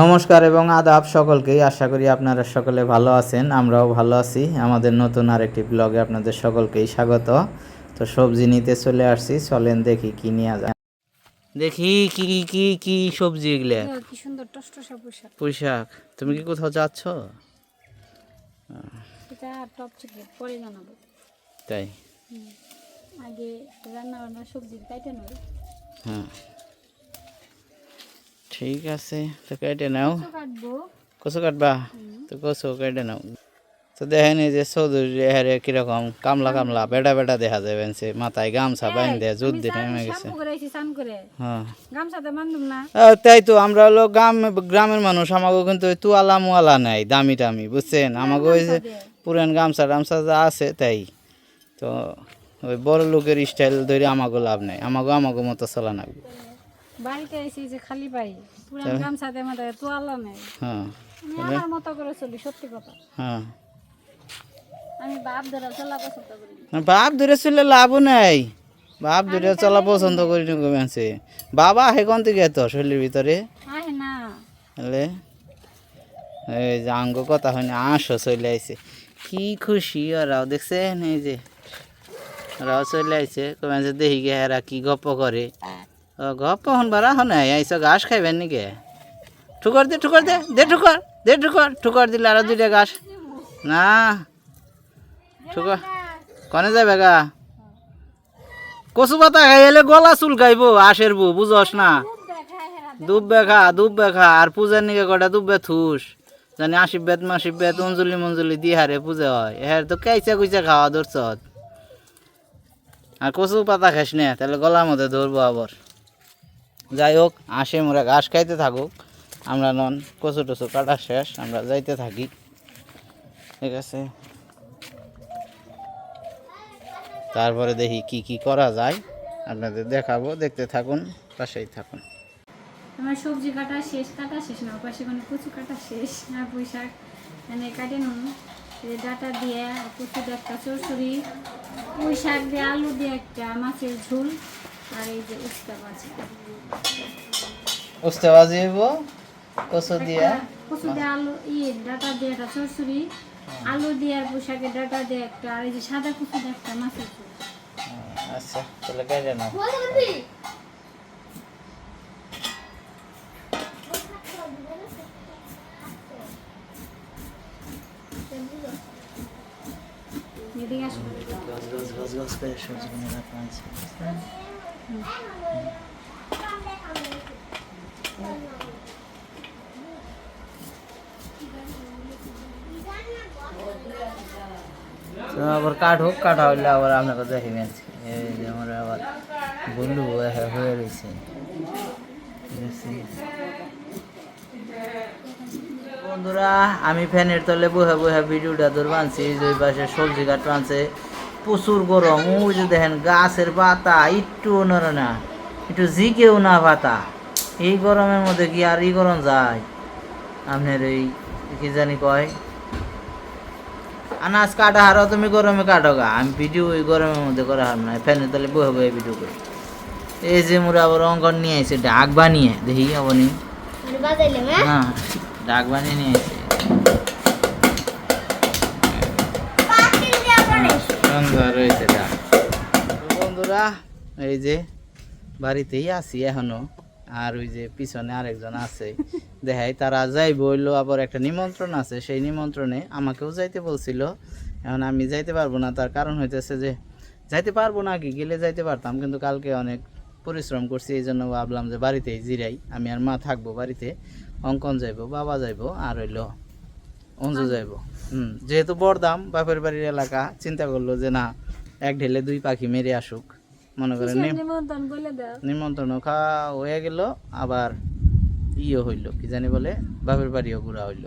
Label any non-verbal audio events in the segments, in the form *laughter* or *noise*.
নমস্কার এবং আদাব সকলকেই। আশা করি আপনারা সকলে ভালো আছেন আমরাও ভালো আছি। আমাদের নতুন আরেকটি ব্লগে আপনাদের সকলকেই স্বাগত। তো সবজি নিতে চলে আসছি চলেন দেখি কি নিয়ে যায়। দেখি কি কি কি কি সবজি এগুলো? কি সুন্দর টসটসা পোশাক। পুঁইশাক তুমি কি কোথাও যাচ্ছ? সেটা টপ চকলেট পরে জানাব তাই। আগে রান্না বান্না সবজি কাইটে নেবে হ্যাঁ। ঠিক আছে তো কেটে নাও। তো কাটবো। কচু কাটবা? তো কচু কেটে নাও। তো দেখেন এই যে চৌধুরী হেরে কীরকম কামলা কামলা বেটা বেটা দেখা যাবে সে মাথায় গামছা বাইন দেয় দিয়ে নেমে গেছে। হ্যাঁ। তাই তো আমরা হলো গ্রাম গ্রামের মানুষ আমাকে কিন্তু তুয়ালা মুয়ালা নাই দামি দামি বুঝছেন? আমাকে ওই যে পুরান গামছা টামছা যা আছে তাই। তো ওই বড় লোকের স্টাইল ধরে আমাকে লাভ নাই আমাকে আমাকে মতো চলা লাগবে বাড়িতে আইছি যে খালি পাই পুরান গামছাতে মাথায় তোয়ালা নেই। হ্যাঁ আমি আমার মতো করে চলি সত্যি কথা। হ্যাঁ। আমি বাপ ধরা চলা পছন্দ করি। বাপ ধরে চলে লাভও নাই। বাপ ধরে চলা পছন্দ করি না কমেছে বাবা আহে কোন থেকে তো শরীরের ভিতরে? না। হলে এই যে আঙ্গ কথা হয় না আসো চলে আইছে। কি খুশি ওরাও দেখছেন? এই যে ওরাও চলে আইছে। কমেছে দেখি গে এরা কি গপ্প করে। ও গপ্প হন বারা হন আইসো ঘাস খাইবেন নাকি? ঠুকর দে ঠুকর দে দে ঠুকর দে ঠুকর ঠুকর দিলে আরও দুইটা ঘাস না ঠুকর কনে যাবে গা? কচু পাতা খাইলে গলা চুল খাইব আশের বু, বুঝস না? দুব বেখা দুব বেখা আর পূজার নিকে কটা দুব্বে থুস জানি আশীর্বাদ মাসির্বাদ অঞ্জলি মঞ্জলি দিয়ে হারে পূজা হয়। হ্যাঁ তো কাইচা কুইচা খাওয়া ধরছত আর কচু পাতা খাস না? তাহলে গলার মধ্যে ধরবো আবার যাই হোক, আসে মোরা ঘাস খাইতে থাকুক। আমরা নন, কচু টচু কাটা শেষ, আমরা যাইতে থাকি। ঠিক আছে? তারপরে দেখি কি কি করা যায়। আপনাদের দেখাবো, দেখতে থাকুন, পাশেই থাকুন। আমার সবজি কাটা শেষ কাটা শেষ না পাশে কোনো কচু কাটা শেষ আর পুঁইশাক। মানে কাটে নুন। ডাটা দিয়ে কচু দিয়ে একটা চরচুরি পুঁই শাক দিয়ে, আলু দিয়ে একটা মাছের ঝোল। আর এই যে উস্তা মাছ উস্তে বাজিব কচু দিয়া কচু দিয়ে আলু ইয়ে ডাটা দিয়ে একটা চরচুরি আলু দিয়ে আর পোশাকের ডাটা দিয়ে একটা আর এই যে সাদা কচু দিয়ে একটা মাছের আচ্ছা তাহলে কেটে নাও এদিকে কাঠ হোক কাটা হইলে আবার আপনাকে দেখে এই যে আমার আবার বললু হয়ে রয়েছে। বন্ধুরা, আমি ফ্যানের তলে বহে বহে ভিডিওটা ধর বানছি দুই পাশে সবজি কাট বানছে প্রচুর গরম। ওই যে দেখেন গাছের পাতা একটু নড়ে না একটু জিকেও না পাতা। এই গরমের মধ্যে কি আর ই গরম যায়? আপনার এই কি জানি কয়? আনাজ কাটা হারো তুমি গরমে কাটো গা। আমি ভিডিও ওই গরমের মধ্যে করা হার না ফ্যানের তলে বহে বহে ভিডিও করি। এই যে মোরা আবার অঙ্কন নিয়ে আইছে ডাক বানিয়ে। দেখি আপনি হ্যাঁ? ডাক বানিয়ে নিয়ে আইছে। বন্ধুরা এই যে বাড়িতেই আছি এখনও আর ওই যে পিছনে আরেকজন আছে। *laughs* দেখাই তারা যাইব হইল আবার একটা নিমন্ত্রণ আছে। সেই নিমন্ত্রণে আমাকেও যাইতে বলছিল। এখন আমি যাইতে পারব না তার কারণ হইতেছে যে যাইতে পারব না কি গেলে যাইতে পারতাম কিন্তু কালকে অনেক পরিশ্রম করছি এই জন্য ভাবলাম যে বাড়িতেই জিরাই। আমি আর মা থাকব বাড়িতে অঙ্কন যাইবো বাবা যাইবো আর হইল অঞ্জু যাইবো। হুম যেহেতু বড়দাম বাপের বাড়ির এলাকা চিন্তা করল যে না এক ঢেলে দুই পাখি মেরে আসুক। মনে করেন নিমন্ত্রণ খাওয়া হয়ে গেল আবার ইয়ে হইল কি জানি বলে বাপের বাড়িও ঘুরা হইল।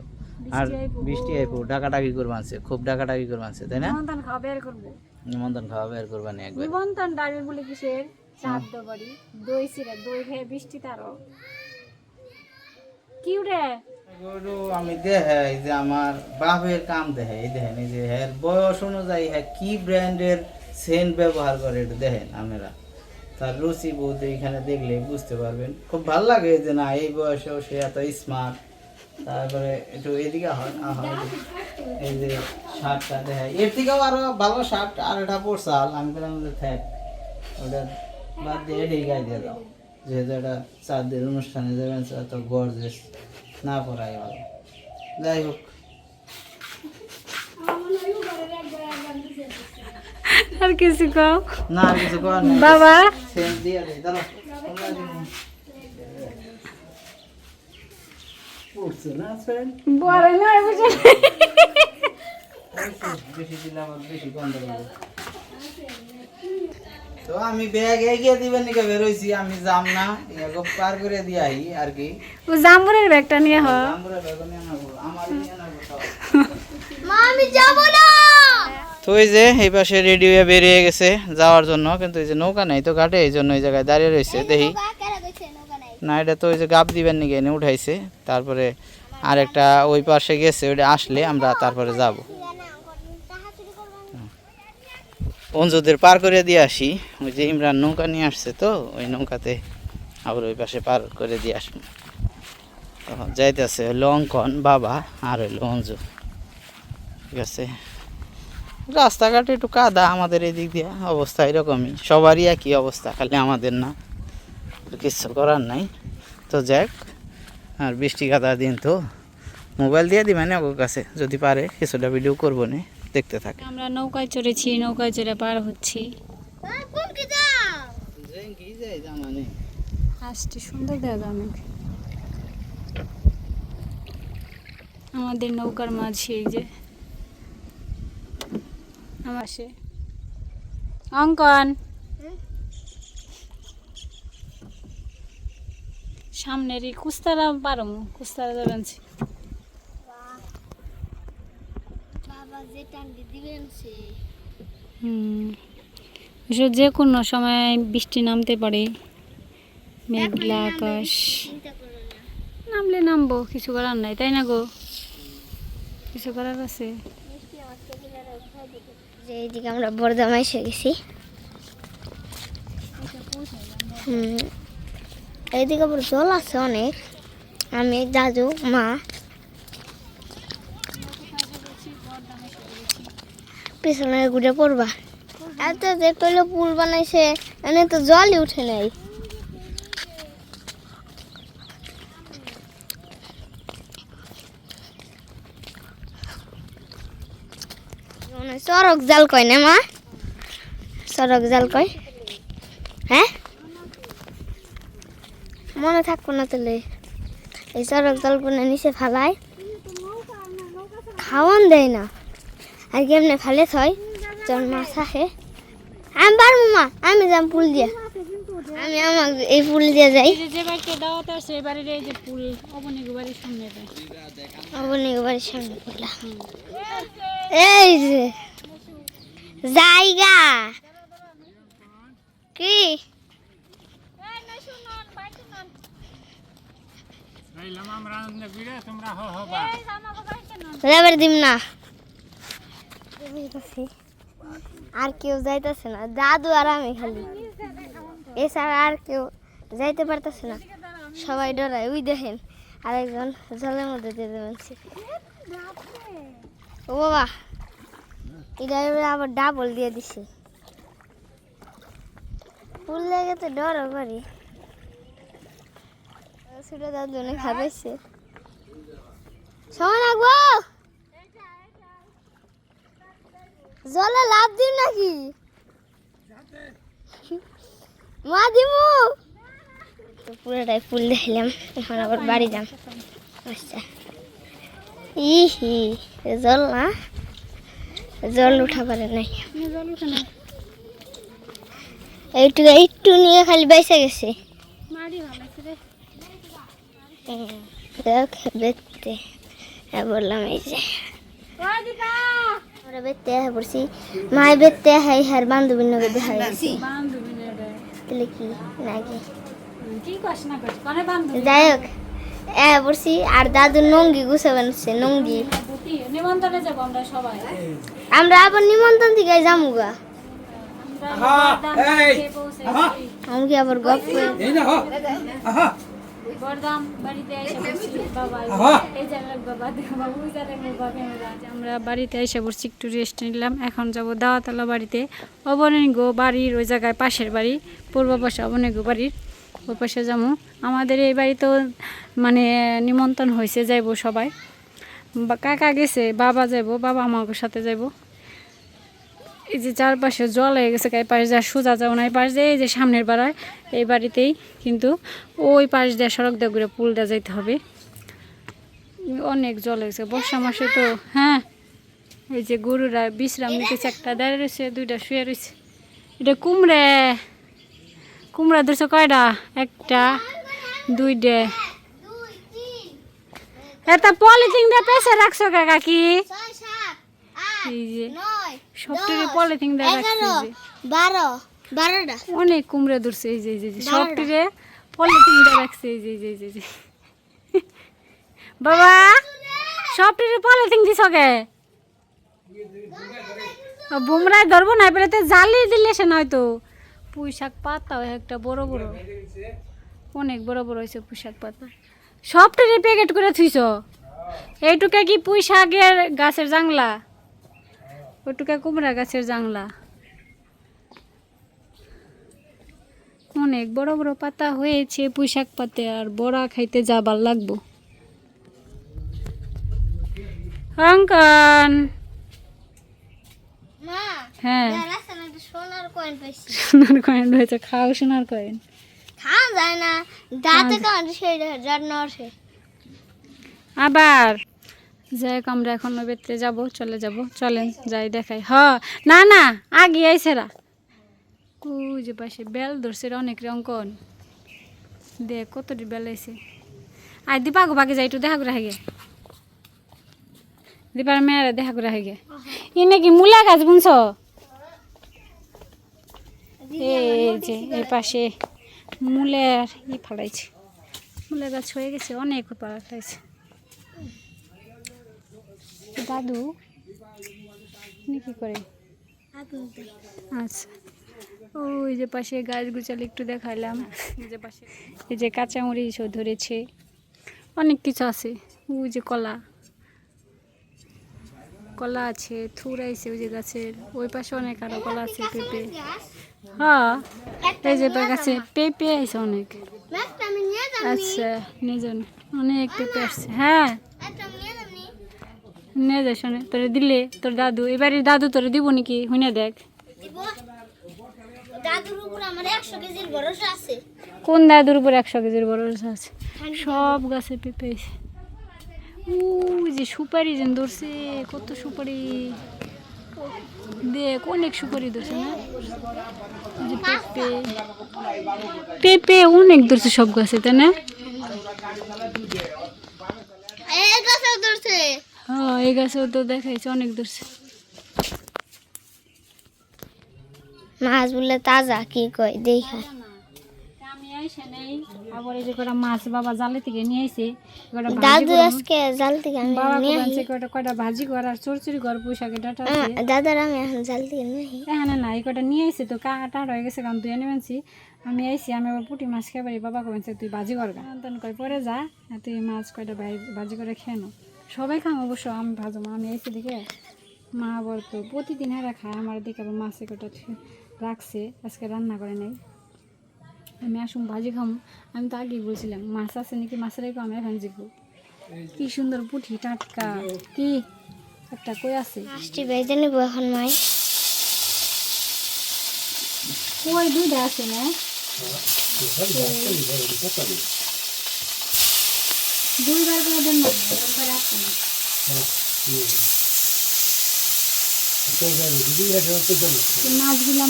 আর বৃষ্টি আইপো ডাকাডাকি করবা আনছে খুব ডাকাডাকি করবা আনছে তাই না? নিমন্ত্রণ খাওয়া বের করব। নিমন্ত্রণ খাওয়া বের করবানি একবার। নিমন্ত্রণ ডাবে বলে কিসের? চাদ্দ বাড়ি দই সিরা দই খেয়ে বৃষ্টি তারও। কি উঠে গরু আমি দেখাই যে আমার বাপের কাম দেখাই, এই দেখেন, এই যে এর বয়স অনুযায়ী হ্যাঁ কি ব্র্যান্ডের সেন্ট ব্যবহার করে এটা দেখেন আপনারা। তার রুচি বোধ এখানে দেখলে বুঝতে পারবেন। খুব ভালো লাগে যে না, এই বয়সেও সে এত স্মার্ট তারপরে একটু এদিকে হয় এই যে শার্টটা দেখায় এর থেকেও আরও ভালো শার্ট, আর এটা পড়ছাল আমি বললাম যে থাক, ওটা বাদ দিয়ে এটাই গায়ে দিয়ে দাও। যেহেতু এটা চাঁদের অনুষ্ঠানে যাবেন তো গর্জেস না পড়াই ভালো। যাই হোক। আর কিছু কও? না আর কিছু নেই। বাবা? সেম দিয়ে দেয় দাঁড়াও। পড়ছে না ফ্রেন্ড বড় নয় বুঝে বেশি দিলে আমার বেশি গন্ধ লাগে। তো আমি ব্যাগ এগিয়ে দিবেন নিকে বেরোইছি আমি যাম না। এগো পার করে দিয়ে আই আর কি? ও জাম্বুরের ব্যাগটা নিয়ে হ ব্যাগ নিয়ে নেব আমার নিয়ে নেব মা আমি যাব না! তো এই যে এই পাশে রেডি হয়ে বেরিয়ে গেছে যাওয়ার জন্য কিন্তু এই যে নৌকা নাই তো ঘাটে এই জন্য এই জায়গায় দাঁড়িয়ে রয়েছে দেখি। না এটা তো ওই যে গাপ দিবেন নাকি এনে উঠাইছে। তারপরে আরেকটা ওই পাশে গেছে ওইটা আসলে আমরা তারপরে যাব। অঞ্জুদের পার করে দিয়ে আসি। ওই যে ইমরান নৌকা নিয়ে আসছে তো, ওই নৌকাতে আবার ওই পাশে পার করে দিয়ে আসব তো যাইতেছে লঙ্কন বাবা আর হইল অঞ্জু। ঠিক আছে? রাস্তাঘাটে একটু কাদা, আমাদের এদিক দিয়ে অবস্থা এরকমই। সবারই একই অবস্থা, খালি আমাদের না। কিছু করার নাই। তো যাক, আর বৃষ্টি কাদার দিন তো। মোবাইল দিয়ে দিবেন ওর কাছে, যদি পারে, কিছুটা ভিডিও করব না। দেখতে থাকে। আমরা নৌকায় চড়েছি, নৌকায় চড়ে পার হচ্ছি। আমাদের নৌকার মাঝি এই যে। আমার সে অঙ্কন! সামনের এই কুস্তারা পারো কুস্তারা যাবেন হুম। যে কোনো সময় বৃষ্টি নামতে পারে। মেঘলা আকাশ। নামলে নামবো কিছু করার নাই তাই না গো? কিছু করার আছে? যে এইদিকে আমরা বর্ধমান এসে গেছি। হুম। এইদিকে জল আছে অনেক। আমি দাদু মা পিছনে ঘুরে পড়বা। এত যে কইলো পুল বানাইছে, এনে তো জলই উঠে নাই। চরক জাল কয় না, মা? চরক জাল কয়? হ্যাঁ? মনে থাকব না তাহলে। এই চরক জাল নিচে ফালায় খাওয়ান দেয় না। আর কেমনে ফালে থয় যখন মাছ আসে আমি পারব মা আমি যাম পুল দিয়া। আমি আমার এই পুল দিয়ে যাই। এই যে যে বাড়িতে দাওয়াত আছে বাড়ির এই যে পুল অবনিক বাড়ির সামনে বাড়ির পড়লাম এই যে জায়গা। কি? দিম না। আর কেউ যাইতেছে না। দাদু আর আমি খালি। এছাড়া আর কেউ যাইতে পারতেছে না। সবাই ডরায়। ওই দেখেন, আরেকজন জলের মধ্যে দিয়ে দেবেন ও বাবা এটা আবার ডাবল দিয়ে দিছে। ফুল লেগে তো ডরও করি। ছোট দাদু অনেক হারাইছে সময় লাগবো? জলে লাভ দিম নাকি? মা দিমু তো পুরোটাই ফুল দেখলাম এখন আবার বাড়ি যাম। আচ্ছা। ইহি জল না? জল উঠা পারে নাই। জল উঠে না একটু একটু নিয়ে খালি বাইসে গেছে। হ্যাঁ বললাম এই যে। আমরা বেতে হ্যাঁ পড়ছি মায় বেতে হ্যাঁ হ্যাঁ বান্ধবীর নগে দেখা গেছি তাহলে কি নাকি যাই হোক হ্যাঁ পড়ছি আর দাদু নঙ্গি গুছে বানাচ্ছে নঙ্গি নিমন্ত্রণে যাব আমরা সবাই আমরা আবার নিমন্ত্রণ থেকে খেয়ে পৌঁছেছি আমি কি আবার গপ করে বরদাম বাড়িতে এসে বসছি। বাবা এই জায়গায় বাবা বাবু ওই বাবা আমরা বাড়িতে এসে বসছি একটু রেস্ট নিলাম। এখন যাব দাওয়াতলা বাড়িতে। অবনীগো বাড়ির ওই জায়গায় পাশের বাড়ি পূর্ব পাশে অবনীগো বাড়ির ওই পাশে যাব। আমাদের এই বাড়িতেও মানে নিমন্ত্রণ হয়েছে যাইবো সবাই। বা কাকা গেছে বাবা যাইবো বাবা আমাকে সাথে যাইবো। এই যে চারপাশে জল হয়ে গেছে এই পাশ দিয়ে সোজা যাও না এই পাশ দিয়ে এই যে সামনের বাড়ায় এই বাড়িতেই কিন্তু ওই পাশ দিয়ে সড়ক দিয়ে ঘুরে পুল দিয়ে যাইতে হবে। অনেক জল হয়ে গেছে বর্ষা মাসে তো হ্যাঁ। এই যে গরুরা বিশ্রাম নিতেছে একটা দাঁড়িয়ে রয়েছে দুইটা শুয়ে রয়েছে। এটা কুমড়ে কুমড়া ধরছে কয়টা? একটা দুইটা। এটা পলিথিন দিয়ে পেছে রাখছো কাকা? কি এই যে সবটারে পলিথিন দিয়ে রাখছে। বারো বারোটা। অনেক কুমড়া ধরছে এই যে এই যে, সবটিরে পলিথিন দিয়ে রাখছে এই যে এই যে, এই যে, এই যে। বাবা সবটিরে পলিথিন দিছ কে? বুমরায় ধরবো না এবারে তো জালি দিলে সে নয়তো। পুঁই শাক পাতা একটা বড় বড়। অনেক বড় বড় হয়েছে পুঁই শাক পাতা সবটিরে প্যাকেট করে থুইছ? এইটুকা কি পুঁই শাকের গাছের জাংলা? ওইটুকা কুমড়া গাছের জাংলা। অনেক বড় বড় পাতা হয়েছে পুঁইশাক পাতে আর বড়া খাইতে যাবার লাগবো। অঙ্কন হ্যাঁ। সোনার কয়েন পাইছি। সোনার কয়েন রয়েছে খাও সোনার কয়েন খাওয়া যায় না দাঁতে সেই জন্য আবার! যাই হোক আমরা এখন বেতে যাব চলে যাব। চলেন যাই দেখাই। হ না না আগে আইসেরা যে পাশে বেল ধরছে অনেক রে অঙ্কন। দেখ কতটি বেল আইছে। আই দিপা গো বাকি যাই একটু দেখা করে হাগে দিপার মেয়েরা দেখা করে হাগে ই নাকি মূলা গাছ বুনছ? এই যে এই পাশে মূলের ই ফালাইছে। মূলের গাছ হয়ে গেছে অনেক পালাইছে দাদু? কি করে? আচ্ছা। ও ওই যে পাশে গাছ গুছালে একটু দেখাইলাম এই যে পাশে এই যে কাঁচামরিচ ধরেছে। অনেক কিছু আছে। ওই যে কলা। কলা আছে, থুর আইছে ওই যে গাছের। ওই পাশে অনেক আরও কলা আছে, পেঁপে। হ্যাঁ এই যে গাছে পেঁপে আইছে অনেক। আচ্ছা নিজন অনেক পেঁপে আসছে। হ্যাঁ একটা আমি নিয়ে যাব নিয়ে যাস শোনে তোরে দিলে তোর দাদু এবারে দাদু তোরে দিব নাকি? হুইনা দেখ। দিব? দাদুর উপর একশো কেজির ভরসা আছে। কোন সব গাছে পেঁপে ওই যে সুপারি যেন ধরছে কত সুপারি। দেখ অনেক সুপারি ধরছে না? যে পেঁপে। পেঁপে অনেক ধরছে সব গাছে তাই না? ধরছে। হ্যাঁ এই গাছেও তো দেখাইছে অনেক ধরছে মাছ বললে তাজা কি কয় দেখা। মাছ বাবা জালে থেকে নিয়ে আইছে কটা ভাজি দাদু আজকে জাল থেকে আমি নিয়ে কটা কটা ভাজি কর আর চরচুরি কর দাদার আমি এখন জাল থেকে নিয়ে না এই কটা নিয়ে আইছে তো কাটা হয়ে গেছে কারণ তুই এনে আনছি। আমি আইছি আমি আবার পুঁটি মাছ খেয়ে পারি বাবা কমেছে তুই ভাজি কর গা পরে যা তুই মাছ কয়টা ভাজি করে খেয়ে নো সবাই খাম অবশ্য আমি ভাজো মা আমি আইছি দেখে মা আবার তো প্রতিদিন হারা খায় আমার দিকে আবার মাছে কটা রাখছে আজকে রান্না করে নাই। আমি আসুন ভাজি খাম। আমি তো আগেই বলছিলাম মাছ আছে নাকি মাছের রেখে আমি এখন জিখবো। কি সুন্দর পুঁটি টাটকা। কি? একটা কই আছে? মাছটি বেজে নেব এখন মাই। কই দুইটা আছে না? দুইবার করে দেন না, একবার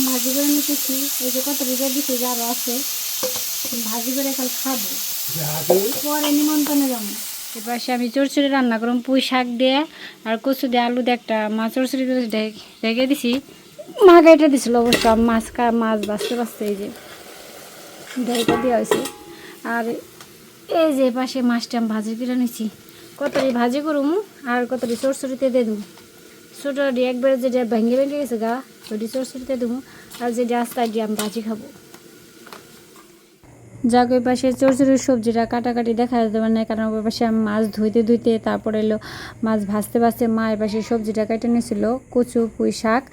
ভাজি করে নিতেছি। এই যে কত রিজার দিচ্ছে যে আছে ভাজি করে এখন খাব। পরে নিমন্ত্রণে যাব। এবার আমি চরচড়ি রান্না করলাম পুঁই শাক দিয়ে আর কচু দিয়ে আলু দিয়ে একটা মাছ চরচড়ি ঢেকে দিছি। মা গাইটা দিছিল অবশ্য, মাছ মাছ বাঁচতে বাঁচতে এই যে, ঢেকে দেওয়া হয়েছে। আর এই যে পাশে মাছটা আমি ভাজি করে নিছি। কতটি ভাজি করুম আর কতটি চরচড়িতে দিয়ে দেবো ছোটো একবারে যেটা ভেঙে ভেঙে গেছে গা, ওটি চরচড়িতে দেবো আর যে রাস্তায় দিয়ে আমি ভাজি খাব। যাক, ওই পাশে চরচুরির সবজিটা কাটাকাটি দেখা যেতে পারে না, কারণ ওই পাশে আমি মাছ ধুইতে ধুইতে তারপরে এলো মাছ ভাজতে ভাজতে মা এই পাশে সবজিটা কেটে নিয়েছিল কচু, পুঁই শাক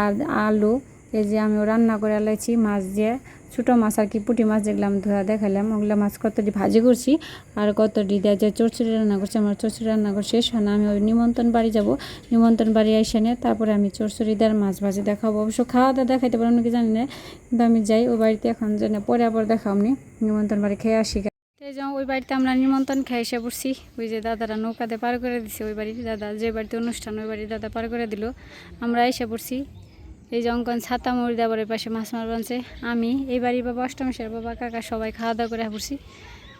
আর আলু। এই যে আমি রান্না করে লাইছি মাছ দিয়ে। ছোটো মাছ আর কি, পুঁটি মাছ আমি ধোয়া দেখালাম ওগুলো মাছ কতটি ভাজি করছি আর কতটি দেওয়া যে চরচুরি রান্না করছি। আমার চরচুরি রান্না করে শেষ হয় না, আমি ওই নিমন্ত্রণ বাড়ি যাব। নিমন্ত্রণ বাড়ি এসে নিয়ে তারপরে আমি চরচুরি দেওয়ার মাছ ভাজি দেখাবো। অবশ্য খাওয়া দাওয়া দেখাইতে পারব নাকি জানি না। কিন্তু আমি যাই ওই বাড়িতে এখন জানি পরে আবার দেখামনি নিমন্ত্রণ বাড়ি খেয়ে আসি। সেই যে ওই বাড়িতে আমরা নিমন্ত্রণ খেয়ে এসে পড়ছি। ওই যে দাদারা নৌকাতে পার করে দিছে, ওই বাড়ি দাদা। যে বাড়িতে অনুষ্ঠান, ওই বাড়ি দাদা পার করে দিল। আমরা এসে পড়ছি। এই যে অঙ্কন ছাতা মুড়ি দেওয়ার পাশে মাছ মার বানছে আমি এই বাড়ি বাবা অষ্টমেশের বাবা কাকা সবাই খাওয়া দাওয়া করে পড়ছি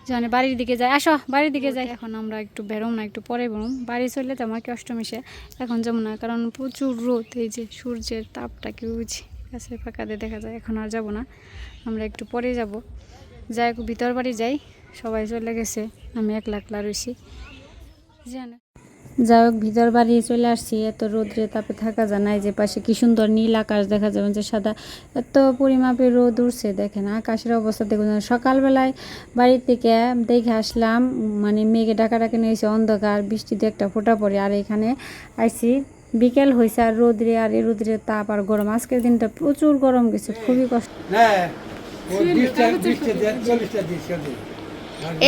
যখন বাড়ির দিকে যাই আসো বাড়ির দিকে যাই। এখন আমরা একটু বেরোম না একটু পরে বেরোম। বাড়ি চললে তো আমাকে অষ্টমেশে এখন যাব না কারণ প্রচুর রোদ। এই যে সূর্যের তাপটা কি বুঝি? গাছের ফাঁকাতে দেখা যায়। এখন আর যাব না। আমরা একটু পরে যাব। যাই ভিতর বাড়ি যাই। সবাই চলে গেছে। আমি একলা একলা রয়েছি জানে যাই হোক ভিতর বাড়ি চলে আসছি। এত রোদ্রে তাপে থাকা যায় না। যে পাশে কি সুন্দর নীল আকাশ দেখা যাবে যে সাদা। এত পরিমাপে রোদ উঠছে দেখেন আকাশের অবস্থা দেখুন। সকালবেলায় বাড়ি থেকে দেখে আসলাম মানে মেঘে ডাকা ডাকা নিয়েছে অন্ধকার বৃষ্টিতে একটা ফোঁটা পড়ে। আর এখানে আইছি বিকেল হয়েছে আর রোদ্রে আর এই রোদ্রে তাপ আর গরম। আজকের দিনটা প্রচুর গরম গেছে খুবই কষ্ট।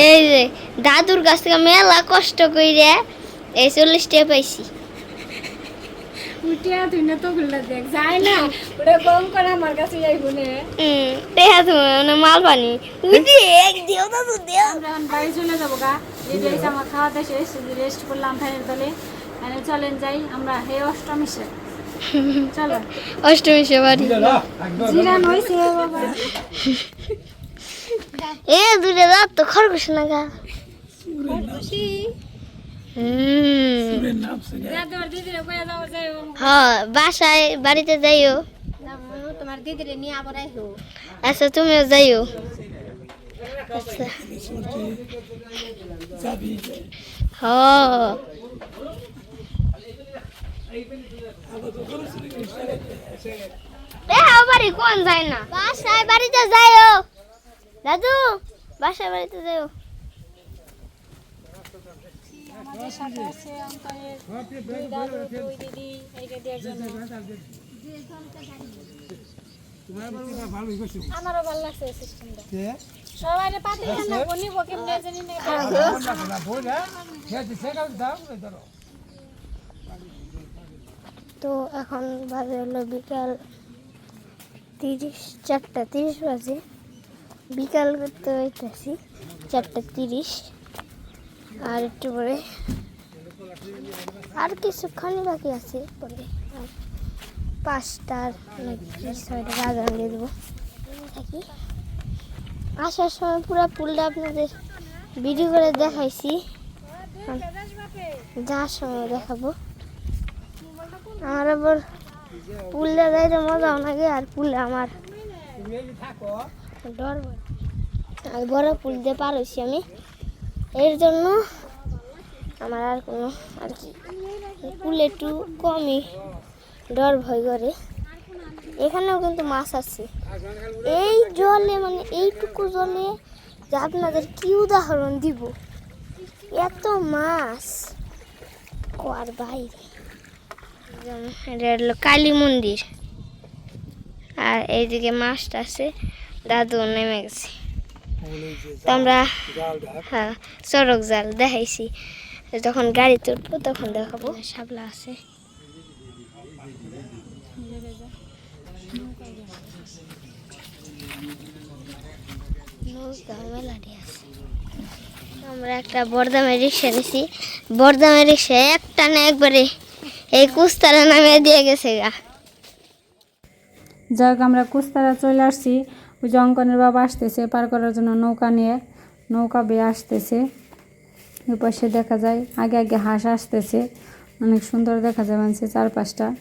এই যে দাদুর কাছ থেকে মেলা কষ্ট কইরে এই চল্লিশ টাকা পাইছি। উঠিয়া তুই না তো গুলা দেখ যায় না। ওটা কম করে আমার কাছে যাইব না? হুম দেখা তুমি মানে মাল পানি। উঠি এক দিও দাদু দিও। আমরা এখন বাড়ি চলে যাব গা। রেডি হয়েছে আমার খাওয়া দাওয়া শেষ রেস্ট করলাম ফ্যানের তলে। মানে চলেন যাই আমরা হে অষ্টমীশে চলো। অষ্টমী সে বাড়ি। জিরান হয়েছে বাবা। এ দূরে দাঁত তো খরগোশ না গা। হুম বাসায় বাড়িতে যাইও। তোমার দিদিরে নিয়ে আবার আইহো আচ্ছা তুমিও যাইও। আচ্ছা। হ্যাঁ। এ বাড়ি কোন? যায় না। বাসায় বাড়িতে যাইও। দাদু বাসায় বাড়িতে যাইও। আমাদের সাথে আছে অঙ্কনের দুই দাদু দুই দিদি এইটা দেওয়ার জন্য আমারও ভালো লাগছে সিস্টেমটা সবাই পাতি না বনিব কেমনে জানি না। তো এখন বাজে হলো বিকাল তিরিশ চারটা তিরিশ বাজে। বিকাল করতে হইতেছি চারটা তিরিশ। আর একটু পরে। আর কিছুক্ষণই বাকি আছে পরে আর পাঁচটার নাকি ছয়টা বাজার দিয়ে দেবো। থাকি আসার সময় পুরো পুলটা আপনাদের ভিডিও করে দেখাইছি। যাওয়ার সময় দেখাবো। আমার আবার পুলে যাইতে মজাও লাগে আর পুলে আমার ডর। আমি বড় পুল দিয়ে পার হয়েছি আমি। এর জন্য আমার আর কোনো আর কি। পুলে একটু কমই ডর ভয় করে। এখানেও কিন্তু মাছ আছে। এই জলে মানে এইটুকু জলে যে আপনাদের কি উদাহরণ দিব? এত মাছ। কোয়ার বাইরে। এটা হলো কালী মন্দির। আর এইদিকে মাছটা আছে দাদু নেমে গেছে। আমরা হ্যাঁ চড়ক জাল দেখাইছি। যখন গাড়ি তুলবো তখন দেখাবো। শাপলা আছে। আমরা একটা বর্দামের রিক্সা নিছি। বর্দামের রিক্সা একটা না একবারে এই কুস্তারা নামে দিয়ে গেছে গা। যাক আমরা কুস্তারা চলে আসছি। ওই যে অঙ্কনের বাবা আসতেছে, পার করার জন্য নৌকা নিয়ে, নৌকা বেয়ে আসতেছে। ওই পাশে দেখা যায়, আগে আগে হাঁস আসতেছে। অনেক সুন্দর দেখা যায় মানুষের চারপাশটা।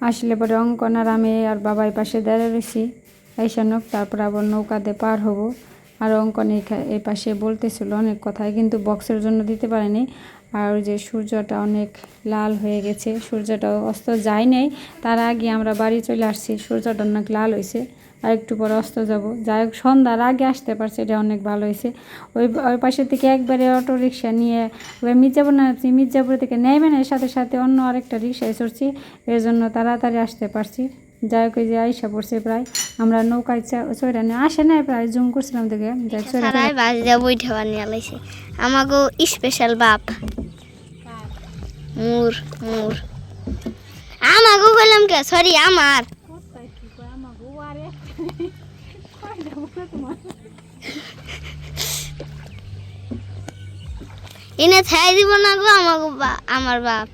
আসলে পরে অঙ্কন আর আমি আর বাবাই পাশে দাঁড়িয়ে রয়েছি। এসে নোক তারপর আবার নৌকাতে পার হব। আর অঙ্কন এই- পাশে বলতেছিল অনেক কথাই, কিন্তু বক্সের জন্য দিতে পারেনি। আর যে সূর্যটা অনেক লাল হয়ে গেছে সূর্যটা অস্ত যায় নাই তার আগে আমরা বাড়ি চলে আসছি, সূর্যটা অনেক লাল হয়েছে। আর একটু পরে অস্ত যাব। যাই হোক সন্ধ্যার আগে আসতে পারছে এটা অনেক ভালো হয়েছে। ওই ওই পাশে থেকে একবারে অটো রিক্সা নিয়ে এবার মির্জাপুর নামছি মির্জাপুর থেকে নেমে না সাথে সাথে অন্য আরেকটা রিক্সায় চড়ছি। এর জন্য তাড়াতাড়ি আসতে পারছি। যাই হোক যে আইসা পড়ছে প্রায়। আমরা নৌকায় চড়ে নিয়ে আসে না প্রায় জুম করছিলাম থেকে বাস বানিয়ে লাইছে আমাকেও স্পেশাল বাপ। মুর মুর। আমাকেও বললাম কে? সরি আমার। এনে ছাই দিব না গো আমাকে আমার বাপ।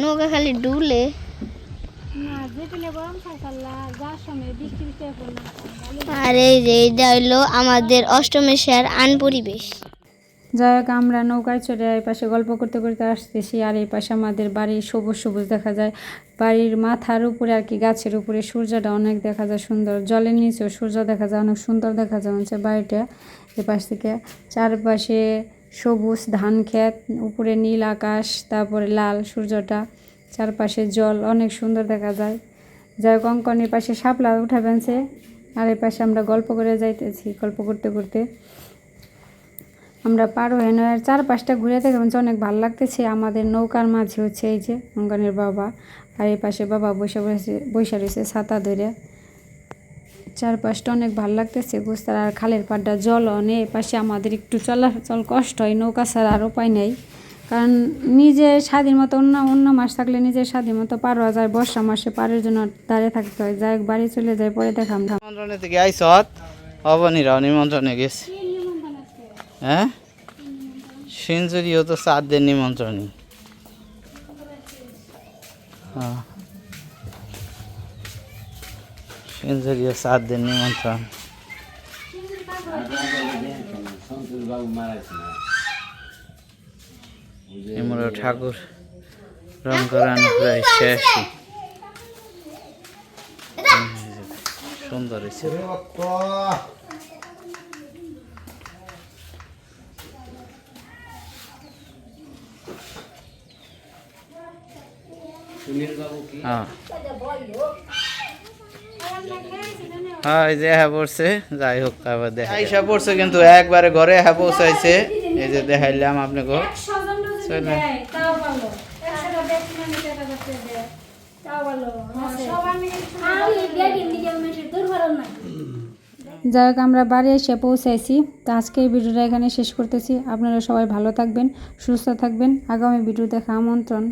নৌকা খালি ডুলে। আর এই যে হইল আমাদের অষ্টমেশের আন পরিবেশ। যাই হোক আমরা নৌকায় চড়ে এই পাশে গল্প করতে করতে আসতেছি। আর এই পাশে আমাদের বাড়ি সবুজ সবুজ দেখা যায়। বাড়ির মাথার উপরে আর কি, গাছের উপরে সূর্যটা অনেক দেখা যায় সুন্দর। জলের নিচেও সূর্য দেখা যায়, অনেক সুন্দর দেখা যায় হচ্ছে বাড়িটা। এ পাশ থেকে চারপাশে সবুজ ধান ক্ষেত, উপরে নীল আকাশ, তারপরে লাল সূর্যটা, চারপাশে জল, অনেক সুন্দর দেখা যায়। যাই কঙ্কনের পাশে শাপলা উঠা বেঁচে আর এই পাশে আমরা গল্প করে যাইতেছি, গল্প করতে করতে। আমরা পারো হেন আর চারপাশটা ঘুরে থেকে বলছে অনেক ভালো লাগতেছে। আমাদের নৌকার মাঝে হচ্ছে এই যে অঙ্গনের বাবা, আর এই পাশে বাবা বসে বসে বসে রয়েছে ছাতা ধরে। চারপাশটা অনেক ভালো লাগতেছে বুঝতে আর খালের পাড়টা জল এই পাশে আমাদের একটু চলাচল কষ্ট হয়, নৌকা ছাড়া আর উপায় নেই। কারণ নিজে স্বাধীন মতো অন্য অন্য মাস থাকলে নিজের স্বাধীন মতো পার হওয়া যায়, বর্ষা মাসে পারের জন্য দাঁড়িয়ে থাকতে হয়, যাই বাড়ি চলে যায় পরে দেখাম নিমন্ত্রণে থেকে গেছে। হ্যাঁ? সেঞ্চুরিও তো চাঁদের নিমন্ত্রণই। হ্যাঁ। সেঞ্চুরিও চাঁদের নিমন্ত্রণ। এমরা ঠাকুর রং করানো প্রায় শেষই সুন্দর হয়েছে। হ্যাঁ। হ্যাঁ এই যে হ্যাঁ পড়ছে যাই হোক আবার দেখা আইসা পড়ছে কিন্তু একবারে ঘরে হ্যাঁ পৌঁছাইছে। এই যে দেখাইলাম আপনাকে। যাই হোক আমরা বাড়ি এসে পৌঁছাইছি। তো আজকে এই ভিডিওটা এখানে শেষ করতেছি। আপনারা সবাই ভালো থাকবেন সুস্থ থাকবেন। আগামী ভিডিও দেখা আমন্ত্রণ।